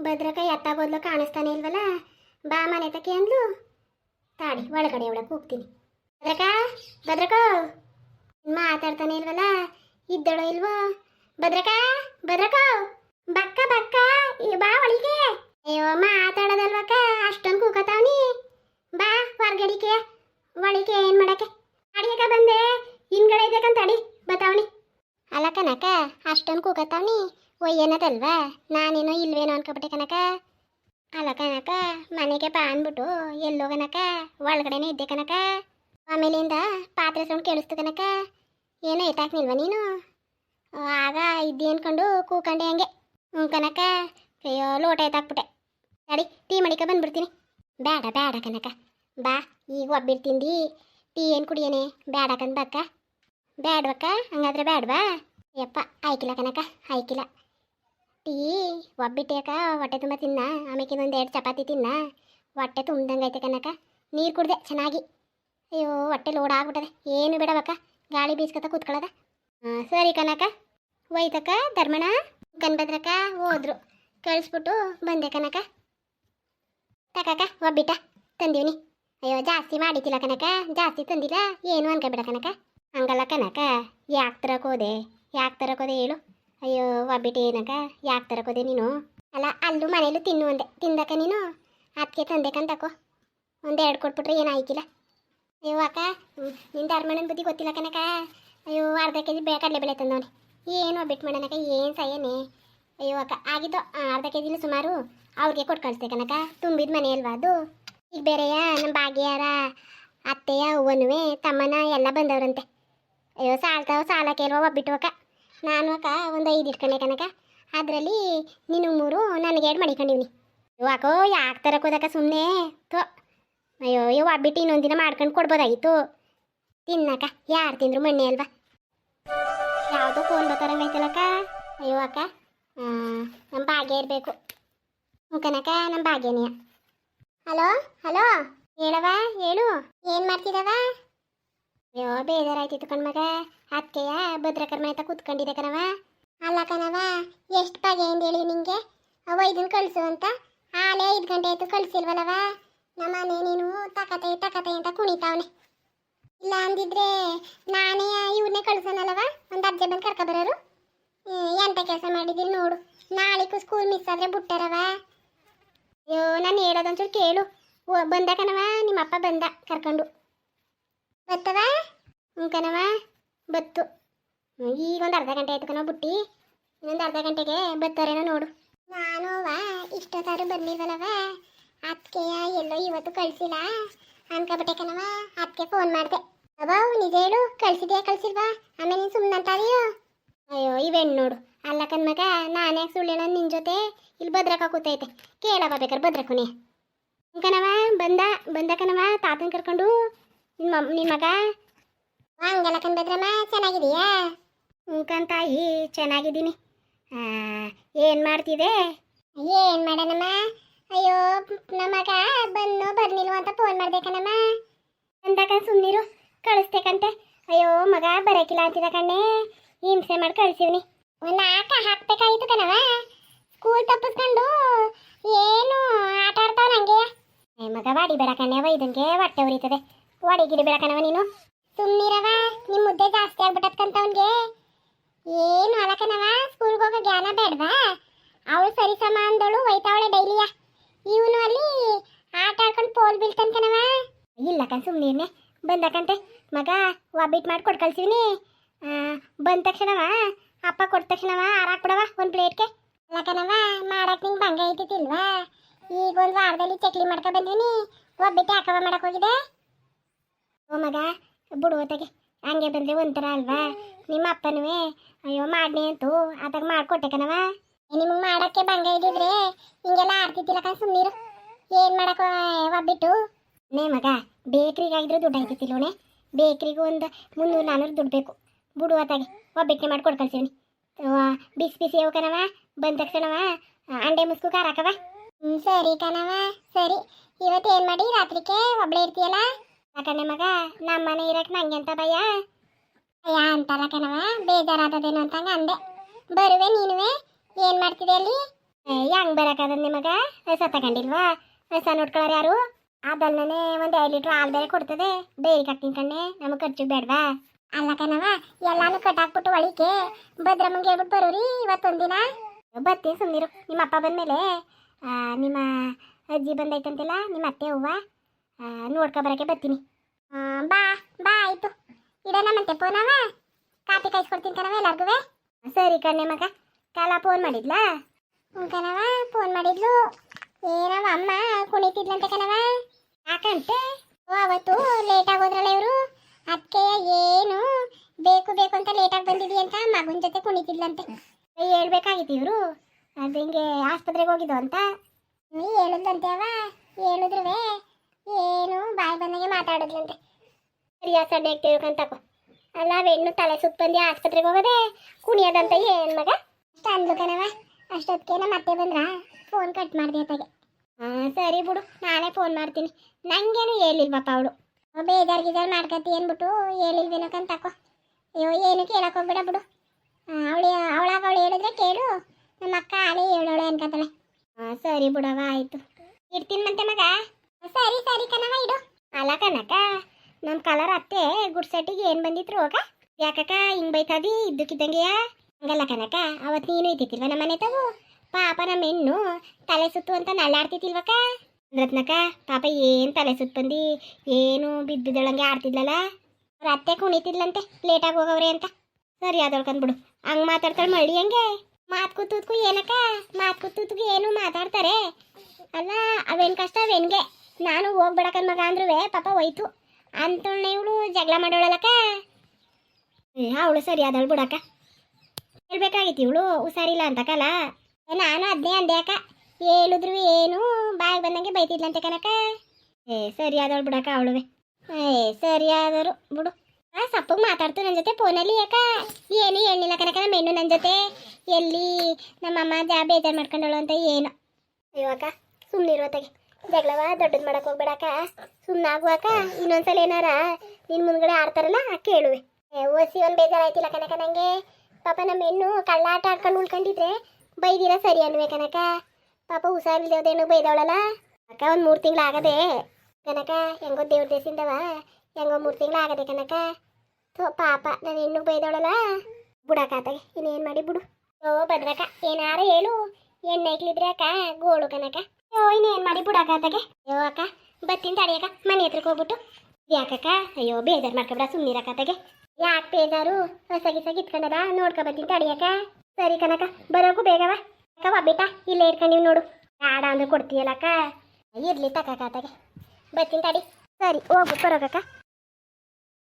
ಭದ್ರಕ ಎತ್ತಾಗೋದ್ಲು ಕಾಣಿಸ್ತಾನೆ ಇಲ್ವಲ್ಲ? ಬಾ ಮನೆ ತಕ್ಕೆ ಅಂದ್ಲು. ತಾಡಿ, ಒಳಗಡೆ ಒಳಗೆ ಹೋಗ್ತೀನಿ. ಭದ್ರಕ ಭದ್ರಕ. ಮಾತಾಡ್ತಾನೆ ಇಲ್ವಲ್ಲ? ಇದ್ದಳೋ ಇಲ್ವೋ? ಭದ್ರಕ ಭದ್ರಕ. ಬಕ್ಕ ಬಕ್ಕ ಬಾ ಒಳಗೆ. ಅಯ್ಯೋ, ಮಾತಾಡೋದಲ್ವಕ್ಕ? ಅಷ್ಟೊಂದು ಕೂಕತಾವನಿ ಬಾ, ಹೊರ್ಗಡಿಕೆ, ಒಳಗೆ ಏನು ಮಾಡಕ್ಕೆ? ಅಡಿಯಕ ಬಂದೆ. ಹಿಂದ್ಗಡೆ ಇದ್ದಕ್ಕಂತ ಅಡಿ ಬತಾವಣಿ ಅಲ್ಲ ಕನಕ ಅಷ್ಟೊಂದು ಕೂಕತಾವ್ನಿ ಒಯ್ಯನದಲ್ವಾ ನಾನೇನೋ ಇಲ್ವೇನೋ ಅನ್ಕೊಬಿಟ್ಟೆ ಕನಕ. ಅಲ್ಲ ಕನಕ, ಮನೆಗೆ ಬಾ ಅಂದ್ಬಿಟ್ಟು ಎಲ್ಲೋಗನಕ ಒಳಗಡೆನೇ ಇದ್ದೆ ಕನಕ. ಆಮೇಲಿಂದ ಪಾತ್ರೆ ಸೌಂಡ್ ಕೇಳಿಸ್ತು ಕನಕ. ಏನೋ ಎತ್ತಾಕ್ನಿಲ್ವ ನೀನು? ಆಗ ಇದ್ದಿ ಅನ್ಕೊಂಡು ಕೂಕಂಡೆ ಹಂಗೆ. ಹ್ಞೂ ಕನಕ, ಅಯ್ಯೋ, ಲೋಟ ಎತ್ತಾಕ್ಬಿಟ್ಟೆ. ಸರಿ ಟೀ ಮಡಿಕ ಬಂದ್ಬಿಡ್ತೀನಿ. ಬೇಡ ಬೇಡ ಕನಕ. ಬಾ, ಈಗ ಒಬ್ಬಿಟ್ಟು ತಿಂದು. ಟೀ ಏನು ಕುಡಿಯೇನೆ? ಬೇಡ ಕಂದ್ ಬಕ್ಕ ಬೇಡವಕ್ಕ ಹಂಗಾದ್ರೆ ಬೇಡವಾ ಯಪ್ಪ, ಆಯ್ಕಿಲ್ಲ ಕನಕ, ಆಯ್ಕಿಲ್ಲ. ಟೀ ಒಬ್ಬಿಟ್ಟೇಕ ಹೊಟ್ಟೆ ತುಂಬ ತಿನ್ನ ಆಮೇಲೆ ಒಂದು ಎರಡು ಚಪಾತಿ ತಿನ್ನ. ಹೊಟ್ಟೆ ತುಂಬ್ದಂಗೈತೆ ಕನಕ ನೀರು ಕುಡ್ದೆ ಚೆನ್ನಾಗಿ. ಅಯ್ಯೋ, ಹೊಟ್ಟೆ ಲೋಡ್ ಆಗ್ಬಿಟ್ಟದೆ. ಏನು ಬಿಡವಕ್ಕ, ಗಾಳಿ ಬೀಸ್ಕೊತ ಕೂತ್ಕೊಳ್ಳೋದ? ಸರಿ ಕನಕ ಒಯ್ತಕ್ಕ ಧರ್ಮಣ ಕನ್ಬದ್ರಕ್ಕ ಹೋದ್ರು. ಕಳಿಸ್ಬಿಟ್ಟು ಬಂದೆ ಕನಕ ತಕಕ ಒಬ್ಬಿಟ್ಟ, ತಂದೀವ್ನಿ. ಅಯ್ಯೋ, ಜಾಸ್ತಿ ಮಾಡಿತಿಲ್ಲ ಕನಕ ಜಾಸ್ತಿ ತಂದಿಲ್ಲ, ಏನು ಅನ್ಕೊಬೇಡ ಕನಕ ಹಂಗಲ್ಲ ಕನಕ ಯಾಕೆ ತರಕ್ ಹೋದೆ, ಯಾಕೆ ತರಕ ಹೋದೆ ಹೇಳು. ಅಯ್ಯೋ ಒಬ್ಬಿಟ್ಟು ಏನಕ್ಕ? ಯಾಕೆ ತರಕೋದೆ ನೀನು? ಅಲ್ಲ, ಅಲ್ಲೂ ಮನೇಲೂ ತಿನ್ನು ಅಂದೆ. ತಿಂದಕ ನೀನು? ಅದಕ್ಕೆ ತಂದೆ ಕಂತಕೋ ಒಂದು ಎರಡು ಕೊಟ್ಬಿಟ್ರೆ ಏನು ಆಯ್ಕಿಲ್ಲ. ಅಯ್ಯೋ, ಅಕ್ಕ ನಿಂದ ಅರ್ಮಣನ ಬುದ್ಧಿ ಗೊತ್ತಿಲ್ಲ ಕನಕ ಅಯ್ಯೋ, ಅರ್ಧ ಕೆ ಜಿ ಬೇ ಕಡಲೆಬೇಳೆ ತಂದವನಿ. ಏನು ಒಬ್ಬಿಟ್ಟು ಮಾಡನಕ ಏನು ಸಹ್ಯನೇ ಅಯ್ಯೋ, ಅಕ್ಕ, ಆಗಿದ್ದು ಅರ್ಧ ಕೆ ಜಿಲಿ ಸುಮಾರು ಅವ್ರಿಗೆ ಕೊಟ್ಟು ಕಳಿಸ್ದೆ ಕನಕ ತುಂಬಿದ ಮನೆ ಅಲ್ವಾ ಅದು? ಈಗ ಬೇರೆಯ ನಮ್ಮ ಭಾಗ್ಯಾರ, ಅತ್ತೆಯ, ಅವ್ವನುವೆ, ತಮ್ಮನ ಎಲ್ಲ ಬಂದವರಂತೆ. ಅಯ್ಯೋ, ಸಾಲ್ತಾವ, ಸಾಲ ಕೇಳುವ ಒಬ್ಬಿಟ್ಟು, ಅಕ್ಕ. ನಾನು ಅಕ್ಕ ಒಂದು ಐದು ಇಟ್ಕೊಂಡೆ ಕನಕ ಅದರಲ್ಲಿ ನೀನು ಮೂರು, ನನಗೆ ಎರಡು ಮಾಡಿಕೊಂಡಿವ್ನಿ ಯಾಕೋ ಯಾಕೆ ತರಕ್ಕೆ ಹೋದಕ್ಕ ಸುಮ್ಮನೆ ತೋ ಅಯ್ಯೋ ಅಯ್ಯೋ ಬಿಟ್ಟು ಇನ್ನೊಂದು ದಿನ ಮಾಡ್ಕೊಂಡು ಕೊಡ್ಬೋದಾಗಿತ್ತು. ತಿನ್ನಕ್ಕ, ಯಾರು ತಿಂದರು ಮಣ್ಣೆ ಅಲ್ವಾ? ಯಾವುದೋ ಫೋನ್ ಬತ್ತಾರಂಗೈತಲಕ್ಕ ಅಯ್ಯೋ ಅಕ್ಕ ನಮ್ಮ ಭಾಗ್ಯ ಇರಬೇಕು. ಕನಕ ನಮ್ಮ ಭಾಗ್ಯನೇ. ಹಲೋ ಹಲೋ ಹೇಳವಾ ಹೇಳು. ಏನು ಮಾಡ್ತಿದವ ಅಯ್ಯೋ, ಬೇಜಾರಾಯ್ತಿತ್ತು ಕಣ್ಮಗ. ಅತ್ತೆಯ ಭದ್ರಕರ್ಮ ಆಯ್ತಾ ಕೂತ್ಕೊಂಡಿದೆ ಕಣವ ಅಲ್ಲ ಕಣವ ಎಷ್ಟು ಬಗೆಯಿಂದ ಹೇಳಿ ನಿಂಗೆ? ಅವ ಇದನ್ನ ಕಳಿಸು ಅಂತ. ಆಲೇ ಐದು ಗಂಟೆ ಆಯ್ತು ಕಳಿಸಿಲ್ವಲ್ಲವ ನಮ್ಮನೆ ನೀನು ತಕತೆ ತಕತೆ ಅಂತ ಕುಣಿತಾವನೆ. ಇಲ್ಲ ಅಂದಿದ್ರೆ ನಾನೇ ಇವ್ರನ್ನೇ ಕಳ್ಸೋನಲ್ಲವ ಒಂದು ಅರ್ಜೆ ಬಂದು ಕರ್ಕೊಬರೋರು ಎಂತ ಕೆಲಸ ಮಾಡಿದಿಲ್ಲ ನೋಡು. ನಾಳೆಗೂ ಸ್ಕೂಲ್ ಮಿಸ್ ಆದ್ರೆ ಬಿಟ್ಟಾರವ ಅಯ್ಯೋ, ನಾನು ಹೇಳೋದೊಂಚೂರು ಕೇಳು. ಬಂದ ಕಣವ ನಿಮ್ಮಪ್ಪ ಬಂದ ಕರ್ಕೊಂಡು. ಬತ್ತವ? ಕಣವ ಬತ್ತು. ಈಗ ಒಂದು ಅರ್ಧ ಗಂಟೆ ಆಯ್ತು ಕಣವ ಬುಟ್ಟಿ. ಇನ್ನೊಂದು ಅರ್ಧ ಗಂಟೆಗೆ ಬತ್ತಾರೇನೋ ನೋಡು. ನಾನು ಇಷ್ಟೊತ್ತಾರು ಬಂದಿಲ್ವಲ್ಲವ ಅದಕ್ಕೆಯ ಎಲ್ಲೋ ಇವತ್ತು ಕಳಿಸಿಲ್ಲ. ಅನ್ಕೊಬಿಟ್ಟೆ ಕಣವ ಅದಕ್ಕೆ ಫೋನ್ ಮಾಡಿದೆ. ಅವ ನಿಜ ಹೇಳು, ಕಳ್ಸಿದ್ಯಾ, ಕಳ್ಸಿಲ್ವಾ? ಆಮೇಲೆ ನೀನು ಸುಮ್ಮನೆ ಅಂತಾರಿಯೋ? ಅಯ್ಯೋ ಇವೆಣ್ಣು ನೋಡು. ಅಲ್ಲ ಕಣ್ಮಗ ನಾನೇ ಸುಳ್ಳೆನ ನಿನ್ನ ಜೊತೆ? ಇಲ್ಲಿ ಭದ್ರಕ ಕೂತೈತೆ. ಕೇಳವ ಬೇಕಾದ್ರೆ ಭದ್ರಕುನಿ. ಕಣವ ಬಂದ ಬಂದ ಕಣವ ತಾತನ ಕರ್ಕೊಂಡು. ನಿಮ್ಮ ನಿಮ್ಮ ಮಗ? ಹಂಗೆಲ್ಲ ಕಣ್ಬದ್ರಮ್ಮ ಚೆನ್ನಾಗಿದೀಯಾ ಹ್ಞೂ ತಾಯಿ ಚೆನ್ನಾಗಿದ್ದೀನಿ. ಏನು ಮಾಡ್ತಿದೆ? ಏನು ಮಾಡೋಣಮ್ಮ? ಅಯ್ಯೋ ನಮ್ಮ ಮಗ ಬನ್ನೋ ಬರ್ಲಿಲ್ವ ಅಂತ ಫೋನ್ ಮಾಡ್ಬೇಕನಮ್ಮ ಅಂದಾಗ ಸುಮ್ಮನಿರು ಕಳಿಸ್ತೇಕಂತೆ ಅಯ್ಯೋ ಮಗ ಬರಕಿಲ್ಲ ಅಂತಿದ ಕಣ್ಣೆ. ಹಿಂಸೆ ಮಾಡಿ ಕಳಿಸಿವ್ನಿ. ಒಂದು ಆಟ ಹಾಕ್ಬೇಕಾಗಿತ್ತು ಕಣವ ಸ್ಕೂಲ್ ತಪ್ಪಿಸ್ಕೊಂಡು ಏನು ಆಟ ಆಡ್ತಾವ ನಂಗೆ ಮಗ ವಾಡಿ ಬೇಡ ಕಣ್ಣೆ ವೈದನ್ಗೆ ಹೊಟ್ಟೆ ಉರಿತದೆ. ವಾಡಿಗಿಡಿ ಗಿಡ ನೀನು. ಸುಮ್ಮನಿರವ ನಿಮ್ಮ ಮುದ್ದೆ ಜಾಸ್ತಿ ಆಗ್ಬಿಟ್ಟತ್ಕಂತವನ್ಗೆ ಏನು ಅಲಕನವ ಸ್ಕೂಲ್ಗೆ ಹೋಗೋ ಜ್ಞಾನ ಬೇಡವಾ? ಅವಳು ಸರಿ ಸಮ ಅಂದಳು, ಒಯ್ತಾವಳೆ ಡೈಲಿಯ ಇವನು ಅಲ್ಲಿ ಆಟ ಆಡ್ಕೊಂಡು ಪೋಲ್ ಬೀಳ್ತಾನೆ ಕಣವ ಇಲ್ಲ ಕಣ್ ಸುಮ್ಮನೆ ಬಂದಕಂತೆ ಮಗ, ವಾಬಿಟ್ ಮಾಡಿ ಕೊಟ್ಟು ಕಳ್ಸಿವ್ನಿ. ಬಂದ ತಕ್ಷಣವ? ಅಪ್ಪ ಕೊಟ್ಟ ತಕ್ಷಣವ? ಬಿಡವಾ ಒಂದು ಪ್ಲೇಟ್ಗೆ? ಅಲ್ಲ ಮಾಡಕ್ಕೆ ಮಾಡಕ್ ನಿಂಗೆ ಭಂಗ ಐತಿಲ್ವಾ ಈಗ ಒಂದು ವಾರದಲ್ಲಿ ಚಕ್ಲಿ ಮಾಡ್ಕೊ ಬಂದಿನಿ ಒಬ್ಬಿಟ್ಟು ಯಾಕವ ಮಾಡಕ್ ಹೋಗಿದೆ ಓ ಮಗ ಬಿಡುವತ್ತಾಗೆ ಹಂಗೆ ಬಂದೆ ಒಂಥರ ಅಲ್ವಾ? ನಿಮ್ಮ ಅಪ್ಪನೂ ಅಯ್ಯೋ ಮಾಡ್ನಿ ಅಂತು ಅದಾಗ ಮಾಡ್ಕೊಟ್ಟೆ ಕಣವ ನಿಮಗೆ ಮಾಡಕ್ಕೆ ಭಂಗ ಇದ್ದಿದ್ರೆ ಹಿಂಗೆಲ್ಲ ಆಡ್ತಿದ್ದಿಲ್ಲ ಕಣ ಸುಮ್ಮನಿರು ಏನು ಮಾಡಕ್ಕೆ ಒಬ್ಬಿಟ್ಟು. ನೇ ಮಗ ಬೇಕ್ರಿಗಾಗಿದ್ರು ದುಡ್ಡು ಆಯ್ತಿತ್ತಿಲ್ಲೋಣೆ ಬೇಕ್ರಿಗೆ ಒಂದು ಮುನ್ನೂರು ನಾನ್ನೂರು ದುಡ್ಡು ಬೇಕು. ಬಿಡುವತ್ತಾಗೆ ಒಬ್ಬಿಟ್ಟೆ ಮಾಡಿ ಕೊಟ್ಟು ಕಳ್ಸೀನಿ ಬಿಸಿ ಬಿಸಿ ಯಾವ ಕಣವ ಬಂದ ತಕ್ಷಣವ ಅಂಡೆ ಮುಸ್ಕು ಖಾರ ಹಾಕವ ಹ್ಞೂ ಸರಿ ಕಣವ ಸರಿ. ಇವತ್ತು ಏನು ಮಾಡಿ? ರಾತ್ರಿಗೆ ಒಬ್ಬಳೇ ಇರ್ತೀಯಲ್ಲ? ಯಾಕಂದ್ರೆ ಮಗ ನಮ್ಮ ಮನೆ ಇರಕ್ ನಂಗೆ ಅಂತ ಭಯ ಅಯ್ಯ ಅಂತಾರ ಕಣವ ಬೇಜಾರಾದದೇನು ಅಂತ ಅಂದೆ. ಬರುವೆ ನೀನುವೆ, ಏನು ಮಾಡ್ತಿದೆ ಅಲ್ಲಿ? ಹೆಂಗ್ ಬರಕದ ನಿಮಗ ಹೊಸ ತಗೊಂಡಿಲ್ವಾ? ಹೊಸ ನೋಡ್ಕೊಳ್ಳೋರು ಯಾರು? ಅದಲ್ಲನೆ ಒಂದ್ ಐದು ಲೀಟ್ರ್ ಹಾಲು ಬೇರೆ ಕೊಡ್ತದೆ. ಬೇರೆ ಕಟ್ಟಿನ ಕಣ್ಣೆ ನಮಗೆ ಖರ್ಚು ಬೇಡವಾ? ಅಲ್ಲ ಕಣವ ಎಲ್ಲಾನು ಕಟ್ಟಾಕ್ಬಿಟ್ಟು ಒಳಿಕೆ ಭದ್ರಮ್ಮಂಗೆ ಹೇಳ್ಬಿಟ್ಟು ಬರೋರಿ ಇವತ್ತೊಂದಿನ? ಬರ್ತೀನಿ ಸುಮ್ಮನಿರು ನಿಮ್ಮ ಅಪ್ಪ ಬಂದ್ಮೇಲೆ ನಿಮ್ಮ ಅಜ್ಜಿ ಬಂದೈತಂತಿಲ್ಲ, ನಿಮ್ಮ ಅತ್ತೆ ಹೂವ ನೋಡ್ಕೊ ಬರಕ್ಕೆ ಬರ್ತೀನಿ. ಬಾ ಬಾ, ಆಯಿತು. ಇಡೋಣ ಮತ್ತೆ ಫೋನವ ಕಾಪಿ ಕಾಯಿಸ್ಕೊಡ್ತೀನಿ ಕಣವ ಎಲ್ಲರಿಗೂ ಸರಿ ಕಣ್ಣೆ ಮಗ. ಕಾಲ ಫೋನ್ ಮಾಡಿದ್ಲಾ? ಕಣವ ಫೋನ್ ಮಾಡಿದ್ಲು. ಏನವ ಅಮ್ಮ, ಕುಣಿತಿದ್ಲಂತೆ ಕಣವ ಯಾಕಂತೆ? ಅವತ್ತು ಲೇಟ್ ಆಗೋದ್ರಲ್ಲ ಇವರು. ಅದಕ್ಕೆ ಏನು ಬೇಕು ಬೇಕು ಅಂತ ಲೇಟಾಗಿ ಅಂತ ಮಗನ ಜೊತೆ ಕುಣಿತಿದ್ಲಂತೆ. ಹೇಳ್ಬೇಕಾಗಿತ್ತು ಇವರು. ಅದು ಹಿಂಗೆ ಆಸ್ಪತ್ರೆಗೆ ಹೋಗಿದ್ದು ಅಂತ? ನೀ ಹೇಳಿದ್ಲಂತೆ ಅವ ಹೇಳಿದ್ರುವೆ ಏನು, ಬಾಯಿ ಬಂದಂಗೆ ಮಾತಾಡಿದ್ಲಂತೆ. ಸರಿಯಾ ಸಡ್ಡೆ ತಿಳ್ಕೊಂತಕೋ ಅಲ್ಲ ಬೆಣ್ಣು ತಲೆ ಸುತ್ತ ಬಂದು ಆಸ್ಪತ್ರೆಗೆ ಹೋಗೋದೆ, ಕುಣಿಯೋದಂತ ಏನು ಮಗ? ಅಷ್ಟು ಅಂದ್ಲು ಕಣವ ಅಷ್ಟೊತ್ತಿಗೆ ನಮ್ಮ ಬಂದ್ರ? ಫೋನ್ ಕಟ್ ಮಾಡಿದೆ ಅತ್ತಾಗೆ. ಹಾಂ, ಸರಿ ಬಿಡು, ನಾನೇ ಫೋನ್ ಮಾಡ್ತೀನಿ. ನಂಗೇನು ಹೇಳಿಲ್ವಪ್ಪ ಅವಳು. ಬೇಜಾರ್ ಗಿಜಾರ್ ಮಾಡ್ಕತಿ ಅಂದ್ಬಿಟ್ಟು ಹೇಳಿಲ್ವೇನೋ ಕಂತಕೋ ಅಯ್ಯೋ, ಏನು ಕೇಳಕ್ಕೆ ಹೋಗ್ಬಿಡ ಬಿಡು. ಅವಳು, ಅವಳಾಗ ಅವಳು ಹೇಳಿದ್ರೆ ಕೇಳು. ನಮ್ಮ ಅಕ್ಕ ಆಳೆ ಹೇಳೋಳೆ ಅನ್ಕತ್ತಾಳೆ. ಹಾಂ, ಸರಿ ಬಿಡವ ಆಯಿತು. ಇರ್ತೀನಿ ಮತ್ತೆ ಮಗ? ಸರಿ ಸರಿ ಕಣವ ಇಡು. ಅಲ್ಲ ಕನಕ ನಮ್ಮ ಕಲರ್ ಅತ್ತೆ ಗುಡ್ಸಟ್ಟಿಗೆ ಏನು ಬಂದಿತ್ತು ಹೋಗ? ಯಾಕಕ್ಕ, ಹಿಂಗ್ ಬೈತಾದಿ, ಇದ್ದಕ್ಕಿದ್ದಂಗೆಯ? ಹಂಗಲ್ಲ ಕನಕ ಅವತ್ತು ನೀನು ಇದ್ದಿತ್ತಿಲ್ವ ನಮ್ಮ ಮನೆ ತಾವು? ಪಾಪ ನಮ್ಮ ಹೆಣ್ಣು ತಲೆ ಸುತ್ತು ಅಂತ ನಳ್ಳಾಡ್ತಿತ್ತಿಲ್ವಕ್ಕ ರತ್ನಕ್ಕ, ಪಾಪ ಏನು ತಲೆ ಸುತ್ತು ಬಂದು? ಏನು ಬಿದ್ದಿದ್ದೊಳಂಗೆ ಆಡ್ತಿದ್ಲಲ್ಲ? ಅವ್ರ ಅತ್ತೆ ಕುಣಿತಿದ್ಲಂತೆ, ಲೇಟಾಗಿ ಹೋಗವ್ರೆ ಅಂತ. ಸರಿ ಅದೊಳ್ಕೊಂಡ್ಬಿಡು ಹಂಗೆ ಮಾತಾಡ್ತಾಳೆ ಮಳ್ಳಿ ಹಂಗೆ. ಮಾತು ಕೂತೂತ್ಕು ಏನಕ್ಕ? ಮಾತು ಕೂತುದ್ಕು ಏನು ಮಾತಾಡ್ತಾರೆ. ಅಲ್ಲ, ಅವೇನು ಕಷ್ಟ, ಅವೇನ್ಗೆ? ನಾನು ಹೋಗ್ಬೇಡಕನ್ ಮಗ ಅಂದ್ರೂ ಪಾಪ ಹೋಯ್ತು. ಅಂತ ಇವಳು ಜಗಳ ಮಾಡೋಳಲ್ಲಕ್ಕ? ಅವಳು ಸರಿ ಅದಳು ಬಿಡಕ್ಕ. ಹೇಳ್ಬೇಕಾಗಿತ್ತು ಇವಳು ಹುಷಾರಿಲ್ಲ ಅಂತಕಲ್ಲ ನಾನು ಅದನ್ನೇ ಅಂದೆ ಅಕ್ಕ. ಹೇಳಿದ್ರು ಏನು, ಬಾಯಿಗೆ ಬಂದಂಗೆ ಬೈತಿದ್ಲಂತೆ ಕನಕ ಏ, ಸರಿ ಆದವಳು ಬಿಡಕ್ಕ ಅವಳುವೆ. ಏ, ಸರಿ ಆದರು, ಬಿಡು. ಆ, ಸಪ್ಪಗೆ ಮಾತಾಡ್ತು ನನ್ನ ಜೊತೆ ಫೋನಲ್ಲಿ ಯಾಕ ಏನು ಹೇಳಿಲ್ಲ ಕನಕ ನಮ್ಮ ಹೆಣ್ಣು ನನ್ನ ಜೊತೆ. ಎಲ್ಲಿ ನಮ್ಮಮ್ಮ ಜಾ ಬೇಜಾರು ಮಾಡ್ಕೊಂಡಳು ಅಂತ ಏನು. ಅಯ್ಯೋ ಅಕ್ಕ ಸುಮ್ಮನಿರು ಜಗಳವ, ದೊಡ್ಡದು ಮಾಡಕ್ ಹೋಗ್ಬೇಡಕ್ಕ ಸುಮ್ಮನೆ ಆಗುವಾಕ ಇನ್ನೊಂದ್ಸಲ ಏನಾರ ನಿನ್ನ ಮುಂದ್ಗಡೆ ಆಡ್ತಾರಲ್ಲ ಕೇಳುವೆ. ಓಸಿ ಒಂದು ಬೇಜಾರಾಯ್ತಿಲ್ಲ ಕನಕ ನನಗೆ ಪಾಪ ನಮ್ಮ ಹೆಣ್ಣು ಕಳ್ಳಾಟ ಆಡ್ಕೊಂಡು ಉಳ್ಕೊಂಡಿದ್ರೆ ಬೈದಿರ ಸರಿ ಅನ್ವೆ ಕನಕ ಪಾಪ ಹುಷಾರಿಲ್ದೇವ್ದೇನು ಬೈದವಳಲ್ಲ. ಅಕ್ಕ, ಒಂದು ಮೂರು ತಿಂಗಳು ಆಗದೆ. ಕನಕ ಹೆಂಗೋ ದೇವ್ರ ದೇಸಿಂದವ ಹೆಂಗೋ ಮೂರು ತಿಂಗಳು ಆಗದೆ ಕನಕ ಥೋ, ಪಾಪ ನನ್ನ ಹೆಣ್ಣು ಬೈದವಳಲ್ಲ. ಬುಡಕಾತಗೆ ಇನ್ನೇನು ಮಾಡಿ ಬಿಡು. ಓ ಭದ್ರಕ, ಏನಾರ ಹೇಳು. ಎಣ್ಣೆ ಇಕ್ಲಿದ್ರೆ ಅಕ್ಕ, ಗೋಳು ಕನಕ ಅಯ್ಯೋ, ಇನ್ನೇನು ಮಾಡಿ ಬುಡಕಾತಗೆ ಅಯ್ಯೋ, ಅಕ್ಕ, ಬತ್ತಿನ ತಡಿಯಕ್ಕ ಮನೆ ಹತ್ರಕ್ಕೆ ಹೋಗ್ಬಿಟ್ಟು. ಯಾಕಕ್ಕ ಅಯ್ಯೋ, ಬೇಜಾರು ಮಾಡ್ಕೊಬೇಡ ಸುಮ್ಮನಿರಕತ್ತಾಗೆ ಯಾಕೆ ಬೇಜಾರು? ಹೊಸ ಗಿಸ ಗಿತ್ಕೊಂಡದ ನೋಡ್ಕೊ ಬತ್ತಿನ ತಡಿಯಕ್ಕ ಸರಿ ಕನಕ ಬರೋಕು ಬೇಗವ ಅಕ್ಕ ಒಬ್ಬಿಟ್ಟ ಇಲ್ಲೇ ನೀವು ನೋಡು. ಬೇಡ ಅಂದ್ರೆ ಕೊಡ್ತೀಯಲ್ಲಕ್ಕ ಇರ್ಲಿ ತಕಾತಾಗೆ ಬತ್ತಿನ ತಡಿ ಸರಿ ಹೋಗ್ಬಿಟ್ಟು ಬರೋಕಕ್ಕ.